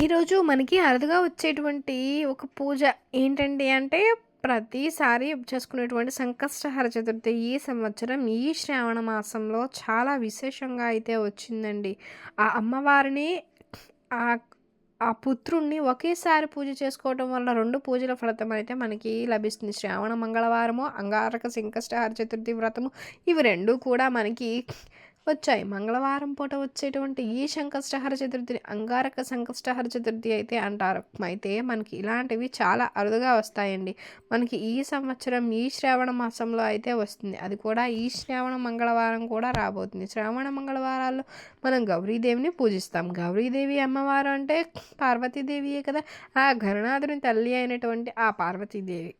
ఈరోజు మనకి అరుదుగా వచ్చేటువంటి ఒక పూజ ఏంటండి అంటే ప్రతిసారి చేసుకునేటువంటి సంకష్టహర చతుర్థి ఈ సంవత్సరం ఈ శ్రావణ మాసంలో చాలా విశేషంగా అయితే వచ్చిందండి. ఆ అమ్మవారిని ఆ ఆ పుత్రుణ్ణి ఒకేసారి పూజ చేసుకోవడం వల్ల రెండు పూజల ఫలితం అయితే మనకి లభిస్తుంది. శ్రావణ మంగళవారము అంగారక సంకష్టహర చతుర్థి వ్రతము ఇవి రెండు కూడా మనకి వచ్చాయి. మంగళవారం పూట వచ్చేటువంటి ఈ సంకష్టహర చతుర్థిని అంగారక సంకష్టహర చతుర్థి అయితే అంటారు. అయితే మనకి ఇలాంటివి చాలా అరుదుగా వస్తాయండి. మనకి ఈ సంవత్సరం ఈ శ్రావణ మాసంలో అయితే వస్తుంది. అది కూడా ఈ శ్రావణ మంగళవారం కూడా రాబోతుంది. శ్రావణ మంగళవారాల్లో మనం గౌరీదేవిని పూజిస్తాం. గౌరీదేవి అమ్మవారు అంటే పార్వతీదేవియే కదా. ఆ గణనాథుని తల్లి అయినటువంటి ఆ పార్వతీదేవి.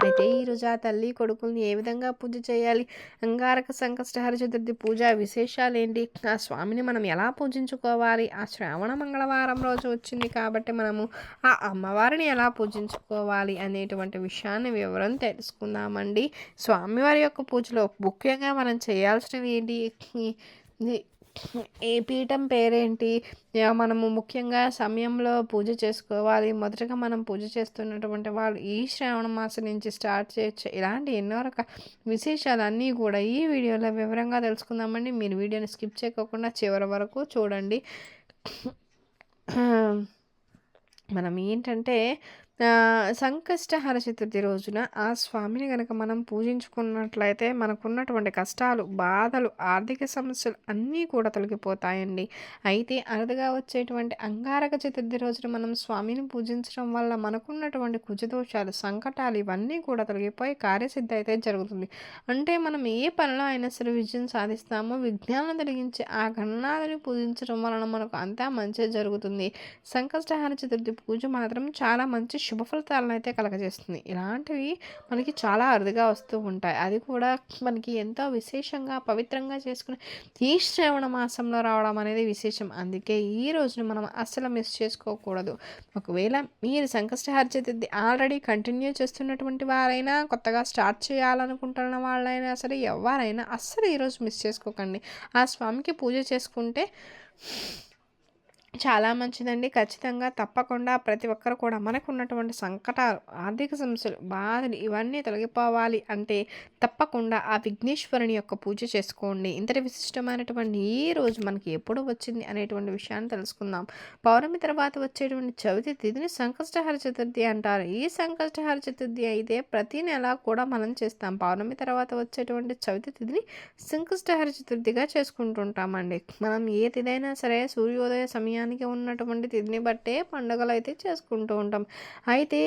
అయితే ఈరోజు ఆ తల్లి కొడుకుల్ని ఏ విధంగా పూజ చేయాలి? అంగారక సంకష్టహర చతుర్థి పూజ విశేషాలు ఏంటి ఆ స్వామిని మనం ఎలా పూజించుకోవాలి? ఆ శ్రావణ మంగళవారం రోజు వచ్చింది కాబట్టి మనము ఆ అమ్మవారిని ఎలా పూజించుకోవాలి అనేటువంటి విషయాన్ని వివరం తెలుసుకుందామండి. స్వామివారి యొక్క పూజలో ముఖ్యంగా మనం చేయాల్సినవి ఏంటి? ఏ పీఠం పేరేంటి? మనము ముఖ్యంగా సమయంలో పూజ చేసుకోవాలి. మొదటగా మనం పూజ చేస్తున్నటువంటి వాళ్ళు ఈ శ్రావణ మాసం నుంచి స్టార్ట్ చేయొచ్చు. ఇలాంటి ఎన్నో రకాల విశేషాలన్నీ కూడా ఈ వీడియోలో వివరంగా తెలుసుకుందామండి. మీరు వీడియోని స్కిప్ చేయకుండా చివరి వరకు చూడండి. మనం ఏంటంటే సంకష్టహర చతుర్థి రోజున ఆ స్వామిని కనుక మనం పూజించుకున్నట్లయితే మనకున్నటువంటి కష్టాలు బాధలు ఆర్థిక సమస్యలు అన్నీ కూడా తొలగిపోతాయండి. అయితే అరుదుగా వచ్చేటువంటి అంగారక చతుర్థి రోజున మనం స్వామిని పూజించడం వల్ల మనకున్నటువంటి కుజదోషాలు సంకటాలు ఇవన్నీ కూడా తొలగిపోయి కార్యసిద్ధి అయితే జరుగుతుంది. అంటే మనం ఏ పనిలో అయినా సరే విజయం సాధిస్తామో. విజ్ఞానం తొలగించి ఆ గణనాథుని పూజించడం వలన మనకు అంతా మంచి జరుగుతుంది. సంకష్టహార చతుర్థి పూజ మాత్రం చాలా మంచి శుభ ఫలితాలను అయితే కలగజేస్తుంది. ఇలాంటివి మనకి చాలా అరుదుగా వస్తూ ఉంటాయి. అది కూడా మనకి ఎంతో విశేషంగా పవిత్రంగా చేసుకునే ఈ శ్రావణ మాసంలో రావడం అనేది విశేషం. అందుకే ఈ రోజును మనం అస్సలు మిస్ చేసుకోకూడదు. ఒకవేళ మీరు సంకష్టహార చతుర్థి ఆల్రెడీ కంటిన్యూ చేస్తున్నటువంటి వారైనా కొత్తగా స్టార్ట్ చేయాలనుకుంటున్న వాళ్ళైనా సరే ఎవరైనా అస్సలు ఈరోజు మిస్ చేసుకోకండి. ఆ స్వామికి పూజ చేసుకుంటే చాలా మంచిదండి. ఖచ్చితంగా తప్పకుండా ప్రతి ఒక్కరు కూడా మనకు ఉన్నటువంటి సంకటాలు ఆర్థిక సమస్యలు బాధలు ఇవన్నీ తొలగిపోవాలి అంటే తప్పకుండా ఆ విఘ్నేశ్వరుని యొక్క పూజ చేసుకోండి. ఇంతటి విశిష్టమైనటువంటి ఈ రోజు మనకి ఎప్పుడు వచ్చింది అనేటువంటి విషయాన్ని తెలుసుకుందాం. పౌర్ణమి తర్వాత వచ్చేటువంటి చవితి తిథిని సంకష్టహర చతుర్థి అంటారు. ఈ సంకష్టహర చతుర్థి అయితే ప్రతి నెల కూడా మనం చేస్తాం. పౌర్ణమి తర్వాత వచ్చేటువంటి చవితి తిథిని సంకష్టహర చతుర్థిగా చేసుకుంటుంటామండి. మనం ఏ తిథైనా సరే సూర్యోదయ సమయం సమయానికి ఉన్నటువంటి తిథిని బట్టే పండుగలు అయితే చేసుకుంటూ ఉంటాం. అయితే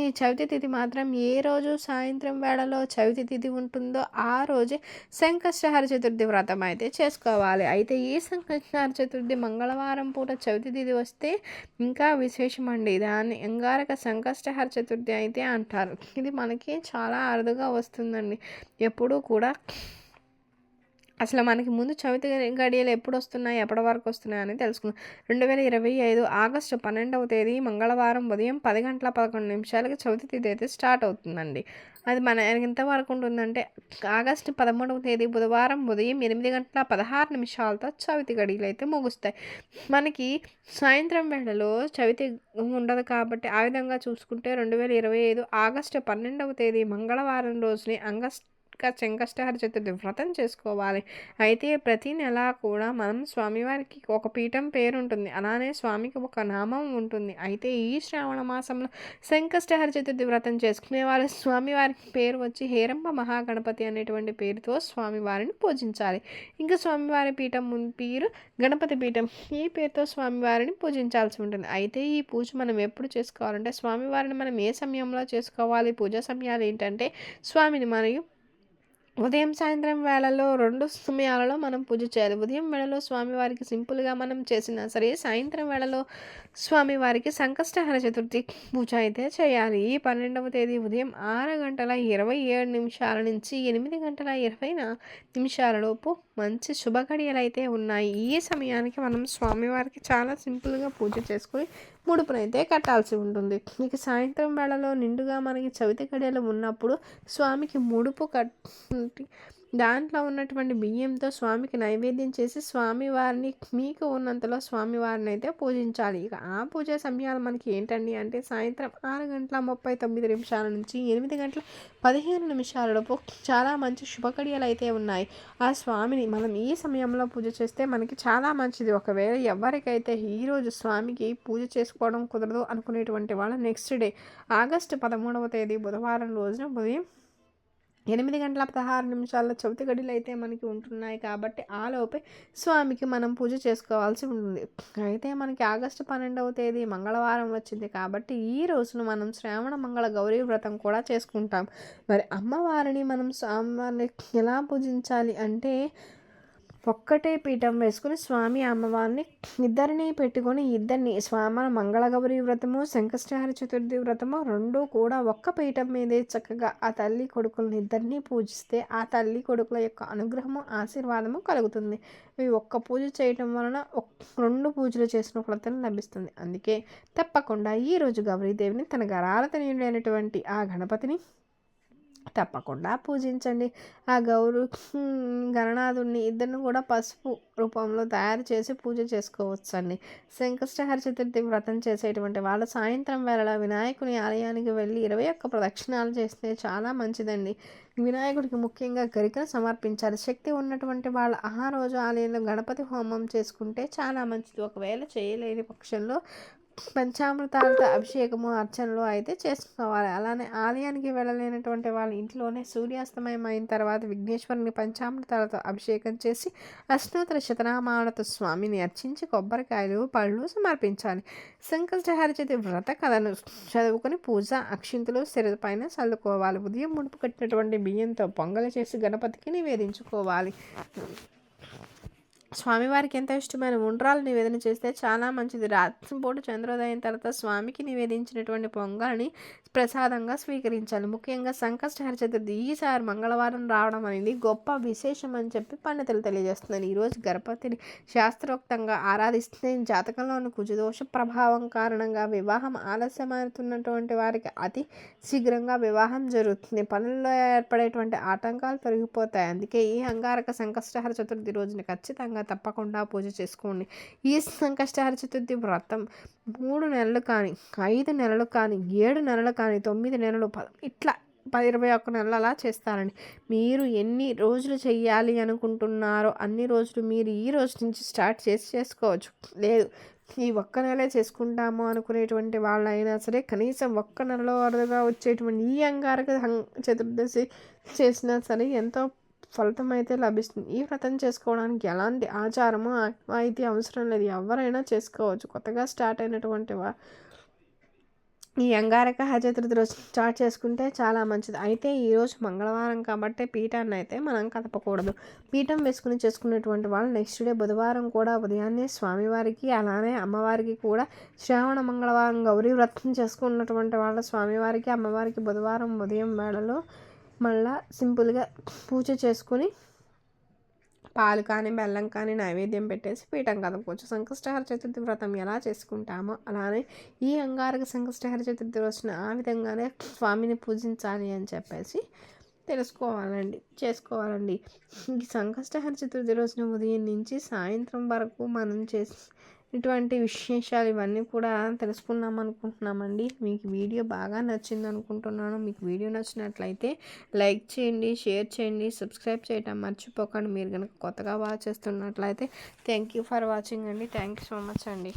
ఈ చవితి తిథి మాత్రం ఏ రోజు సాయంత్రం వేళలో చవితి తిథి ఉంటుందో ఆ రోజే సంకష్టహర చతుర్థి వ్రతం అయితే చేసుకోవాలి. అయితే ఈ సంకష్టహర చతుర్థి మంగళవారం పూట చవితి తిథి వస్తే ఇంకా విశేషమండి. దాన్ని అంగారక సంకష్టహర చతుర్థి అయితే అంటారు. ఇది మనకి చాలా అరుదుగా వస్తుందండి. ఎప్పుడూ కూడా అసలు మనకి ముందు చవితి గడియలు ఎప్పుడు వస్తున్నాయి ఎప్పటి వరకు వస్తున్నాయి అని తెలుసుకుందాం. రెండు వేల ఇరవై ఐదు ఆగస్టు పన్నెండవ తేదీ మంగళవారం ఉదయం పది గంటల పదకొండు నిమిషాలకి చవితి తేదీ అయితే స్టార్ట్ అవుతుందండి. అది మన ఎంతవరకు ఉంటుందంటే ఆగస్టు పదమూడవ తేదీ బుధవారం ఉదయం ఎనిమిది గంటల పదహారు నిమిషాలతో చవితి గడియలు అయితే ముగుస్తాయి. మనకి సాయంత్రం వేళలో చవితి ఉండదు కాబట్టి ఆ విధంగా చూసుకుంటే రెండు వేల ఇరవై ఐదు ఆగస్టు పన్నెండవ తేదీ మంగళవారం రోజుని అంగస్ట్ చెంకష్టహర చతుర్థి వ్రతం చేసుకోవాలి. అయితే ప్రతి నెల కూడా మనం స్వామివారికి ఒక పీఠం పేరు ఉంటుంది అలానే స్వామికి ఒక నామం ఉంటుంది. అయితే ఈ శ్రావణ మాసంలో శంకష్టహర చతుర్థి వ్రతం చేసుకునే వాళ్ళు స్వామివారికి పేరు వచ్చి హేరంబ మహాగణపతి అనేటువంటి పేరుతో స్వామివారిని పూజించాలి. ఇంకా స్వామివారి పీఠం పేరు గణపతి పీఠం. ఈ పేరుతో స్వామివారిని పూజించాల్సి ఉంటుంది. అయితే ఈ పూజ మనం ఎప్పుడు చేసుకోవాలంటే స్వామివారిని మనం ఏ సమయంలో చేసుకోవాలి? పూజా సమయాలు ఏంటంటే స్వామిని మరియు ఉదయం సాయంత్రం వేళలో రెండు సమయాలలో మనం పూజ చేయాలి. ఉదయం వేళలో స్వామివారికి సింపుల్గా మనం చేసినా సరే సాయంత్రం వేళలో స్వామివారికి సంకష్టహర చతుర్థి పూజ అయితే చేయాలి. ఈ పన్నెండవ తేదీ ఉదయం ఆరు గంటల ఇరవై ఏడు నిమిషాల నుంచి ఎనిమిది గంటల ఇరవై నిమిషాలలోపు మంచి శుభఘడియలు అయితే ఉన్నాయి. ఈ సమయానికి మనం స్వామివారికి చాలా సింపుల్గా పూజ చేసుకొని ముడుపునైతే కట్టాల్సి ఉంటుంది. ఇక సాయంత్రం వేళలో నిండుగా మనకి చవితి గడియలు ఉన్నప్పుడు స్వామికి ముడుపు కట్టి దాంట్లో ఉన్నటువంటి బియ్యంతో స్వామికి నైవేద్యం చేసి స్వామివారిని మీకు ఉన్నంతలో స్వామివారిని అయితే పూజించాలి. ఇక ఆ పూజ సమయాలు మనకి ఏంటండి అంటే సాయంత్రం ఆరు గంటల ముప్పై తొమ్మిది నిమిషాల నుంచి ఎనిమిది గంటల పదిహేను నిమిషాలలోపు చాలా మంచి శుభకడియలు అయితే ఉన్నాయి. ఆ స్వామిని మనం ఈ సమయంలో పూజ చేస్తే మనకి చాలా మంచిది. ఒకవేళ ఎవరికైతే ఈరోజు స్వామికి పూజ చేసుకోవడం కుదరదు అనుకునేటువంటి వాళ్ళు నెక్స్ట్ డే ఆగస్టు పదమూడవ తేదీ బుధవారం రోజున ఉదయం ఎనిమిది గంటల పదహారు నిమిషాల్లో చవితి గడిలు అయితే మనకి ఉంటున్నాయి కాబట్టి ఆలోపే స్వామికి మనం పూజ చేసుకోవాల్సి ఉంటుంది. అయితే మనకి ఆగస్టు పన్నెండవ తేదీ మంగళవారం వచ్చింది కాబట్టి ఈ రోజున మనం శ్రావణ మంగళ గౌరీ వ్రతం కూడా చేసుకుంటాం. మరి అమ్మవారిని మనం స్వామివారిని ఎలా పూజించాలి అంటే ఒక్కటే పీఠం వేసుకుని స్వామి అమ్మవారిని ఇద్దరిని పెట్టుకొని ఇద్దరిని స్వామి మంగళగౌరి వ్రతము శంకష్టాహరి చతుర్థి వ్రతము రెండూ కూడా ఒక్క పీఠం మీదే చక్కగా ఆ తల్లి కొడుకులను ఇద్దరిని పూజిస్తే ఆ తల్లి కొడుకుల యొక్క అనుగ్రహము ఆశీర్వాదము కలుగుతుంది. ఇవి ఒక్క పూజ చేయటం వలన రెండు పూజలు చేసిన ఫలితం లభిస్తుంది. అందుకే తప్పకుండా ఈరోజు గౌరీదేవిని తన గరాలతనయుడైనటువంటి ఆ గణపతిని తప్పకుండా పూజించండి. ఆ గౌరు గణనాథుడిని ఇద్దరిని కూడా పసుపు రూపంలో తయారు చేసి పూజ చేసుకోవచ్చండి. సంకష్టహర చతుర్థి వ్రతం చేసేటువంటి వాళ్ళు సాయంత్రం వేళ వినాయకుని ఆలయానికి వెళ్ళి ఇరవై ఒక్క ప్రదక్షిణాలు చేస్తే చాలా మంచిదండి. వినాయకుడికి ముఖ్యంగా గరికను సమర్పించాలి. శక్తి ఉన్నటువంటి వాళ్ళు ఆ రోజు ఆలయంలో గణపతి హోమం చేసుకుంటే చాలా మంచిది. ఒకవేళ చేయలేని పక్షంలో పంచామృతాలతో అభిషేకము అర్చనలు అయితే చేసుకోవాలి. అలానే ఆలయానికి వెళ్ళలేనటువంటి వాళ్ళ ఇంట్లోనే సూర్యాస్తమయం అయిన తర్వాత విఘ్నేశ్వరుని పంచామృతాలతో అభిషేకం చేసి అష్టోత్తర శతనామాలతో స్వామిని అర్చించి కొబ్బరికాయలు పళ్ళు సమర్పించాలి. సంకష్టహార చేతి వ్రత కథను చదువుకొని పూజ అక్షింతలు పైన చల్లుకోవాలి ఉదయం ముడుపు కట్టినటువంటి బియ్యంతో పొంగలి చేసి గణపతికి నివేదించుకోవాలి. స్వామివారికి ఎంత ఇష్టమైన ఉండ్రాలు నివేదన చేస్తే చాలా మంచిది. రాత్రిపూట చంద్రోదయం తర్వాత స్వామికి నివేదించినటువంటి పొంగల్ని ప్రసాదంగా స్వీకరించాలి. ముఖ్యంగా సంకష్టహర చతుర్థి ఈసారి మంగళవారం రావడం అనేది గొప్ప విశేషం అని చెప్పి పండితులు తెలియజేస్తున్నారు. ఈరోజు గణపతిని శాస్త్రోక్తంగా ఆరాధిస్తే జాతకంలోని కుజదోష ప్రభావం కారణంగా వివాహం ఆలస్యమవుతున్నటువంటి వారికి అతి శీఘ్రంగా వివాహం జరుగుతుంది. పనుల్లో ఏర్పడేటువంటి ఆటంకాలు పెరిగిపోతాయి అందుకే ఈ అంగారక సంకష్టహర చతుర్థి రోజున ఖచ్చితంగా ఖచ్చితంగా తప్పకుండా పూజ చేసుకోండి. ఈ సంకష్టహర చతుర్థి వ్రతం మూడు నెలలు కానీ ఐదు నెలలు కానీ ఏడు నెలలు కానీ తొమ్మిది నెలలు ఇట్లా పది ఇరవై ఒక్క నెలలు అలా చేస్తారండి. మీరు ఎన్ని రోజులు చేయాలి అనుకుంటున్నారో అన్ని రోజులు మీరు ఈ రోజు నుంచి స్టార్ట్ చేసి చేసుకోవచ్చు. లేదు ఈ ఒక్క నెలే చేసుకుంటాము అనుకునేటువంటి వాళ్ళైనా సరే కనీసం ఒక్క నెలలో వరదగా వచ్చేటువంటి ఈ అంగారక చతుర్దశి చేసినా సరే ఎంతో ఫలితం అయితే లభిస్తుంది. ఈ వ్రతం చేసుకోవడానికి ఎలాంటి ఆచారము అయితే అవసరం లేదు. ఎవరైనా చేసుకోవచ్చు. కొత్తగా స్టార్ట్ అయినటువంటి వా ఈ అంగారక చతుర్థి రోజు స్టార్ట్ చేసుకుంటే చాలా మంచిది. అయితే ఈరోజు మంగళవారం కాబట్టి పీఠాన్ని అయితే మనం కదపకూడదు. పీఠం వేసుకుని చేసుకునేటువంటి వాళ్ళు నెక్స్ట్ డే బుధవారం కూడా ఉదయాన్నే స్వామివారికి అలానే అమ్మవారికి కూడా శ్రావణ మంగళవారం గౌరీ వ్రతం చేసుకున్నటువంటి వాళ్ళ స్వామివారికి అమ్మవారికి బుధవారం ఉదయం వేళలో మళ్ళా సింపుల్గా పూజ చేసుకొని పాలు కానీ బెల్లం కానీ నైవేద్యం పెట్టేసి పీఠం కదపవచ్చు సంకష్టహర చతుర్థి వ్రతం ఎలా చేసుకుంటామో అలానే ఈ అంగారక సంకష్టహర చతుర్థి రోజున ఆ విధంగానే స్వామిని పూజించాలి అని చెప్పేసి తెలుసుకోవాలండి చేసుకోవాలండి. ఈ సంకష్టహర చతుర్థి రోజున ఉదయం నుంచి సాయంత్రం వరకు మనం చేసి ఇటువంటి విశేషాలు ఇవన్నీ కూడా తెలుసుకున్నాం అనుకుంటున్నామండి. మీకు వీడియో బాగా నచ్చింది అనుకుంటున్నాను. మీకు వీడియో నచ్చినట్లయితే లైక్ చేయండి షేర్ చేయండి సబ్స్క్రైబ్ చేయటం మర్చిపోకండి. మీరు కనుక కొత్తగా వాచ్ చేస్తున్నట్లయితే థ్యాంక్ యూ ఫర్ వాచింగ్ అండి. థ్యాంక్ యూ సో మచ్ అండి.